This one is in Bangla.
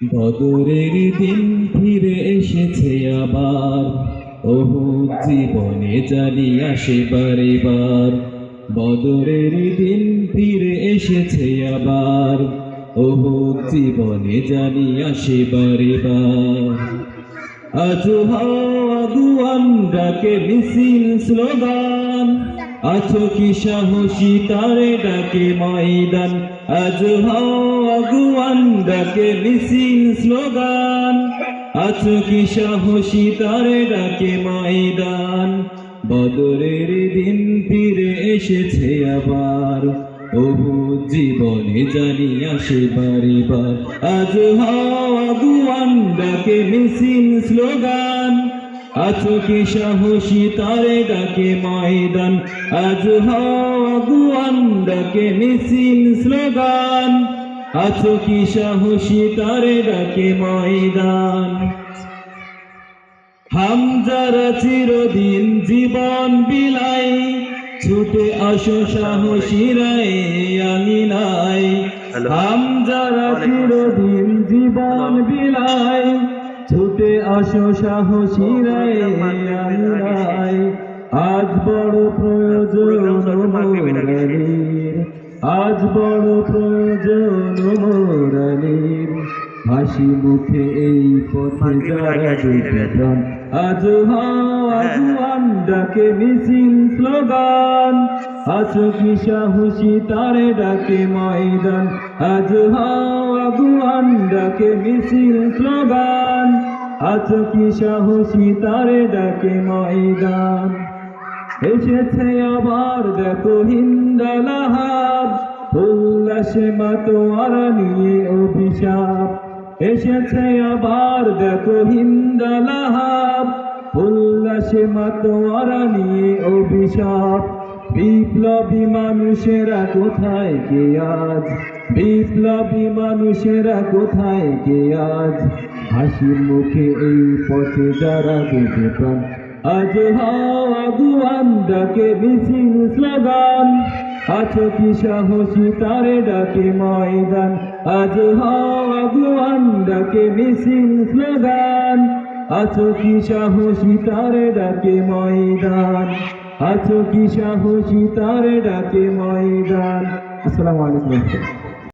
বদরের দিন ফিরে এসেছে আবার। ওহু জীবনে জানি আসে বারে বার। বদরের দিন ফিরে এসেছে আবার। ওহু জীবনে জানি আসে বারে বার। আজো হাওয়া গুয়ান ডাকে মিছিল স্লোগান। আছো কি সাহসী তারে ডাকে ময়দান। আজ হাওয়া গুয়ান ডাকে মিছিল স্লোগান। আছো কি সাহসী তারে ডাকে ময়দান। বদরের দিন ফিরে এসেছে আবার। ওহু জীবনে জানি আসে বারিবার আজ হাওয়া ডাকে মিছিল স্লোগান আছো কি সাহসী তারে ডাকে ময়দান আজ হাওয়া ডাকে মিছিল স্লোগান আছো কি সাহসী তারে ডাকে ময়দান। হামজারা চিরদিন জীবন বিলাই ছুটে আসো নাই Hello. হামজারা চিরদিন জীবন বিলাই ছুটে আসো আমি নাই আজ বড় প্রয়োজন মোরালির আজ বড় প্রয়োজন মোরালির হাসি মুখে এই পথে যারা প্রাণ আজ হাওয়া ডাকে মিছিল স্লোগান। আছো কি সাহসী তারে ডাকে ময়দান। আজ হাওয়া গুয়ান ডাকে মিছিল স্লোগান আছো কি সাহসী তারে ডাকে ময়দান। এসেছে আবার দেখো হিন্দালাহাব উল্লাসে মাতোয়ারা নিয়ে অভিশাপ। এসেছে আবার দেখো হিন্দালাহাব উল্লাসে মাতোয়ারা নিয়ে অভিশাপ। বিপ্লবী মানুষেরা কোথায় কে আজ? বিপ্লবী মানুষেরা কোথায় কে আজ? হাসির মুখে এই পথে যারা দেবে প্রাণ। আজ হাওয়া ডাকে মিছিল স্লোগান। আছো কি সাহসী তারে ডাকে ময়দান। আজ হাওয়া গুয়ান ডাকে মিছিল স্লোগান। আছো কি সাহসী তারে ডাকে ময়দান। আছো কি সাহসী তারে ডাকে ময়দান। আসসালামু আলাইকুম।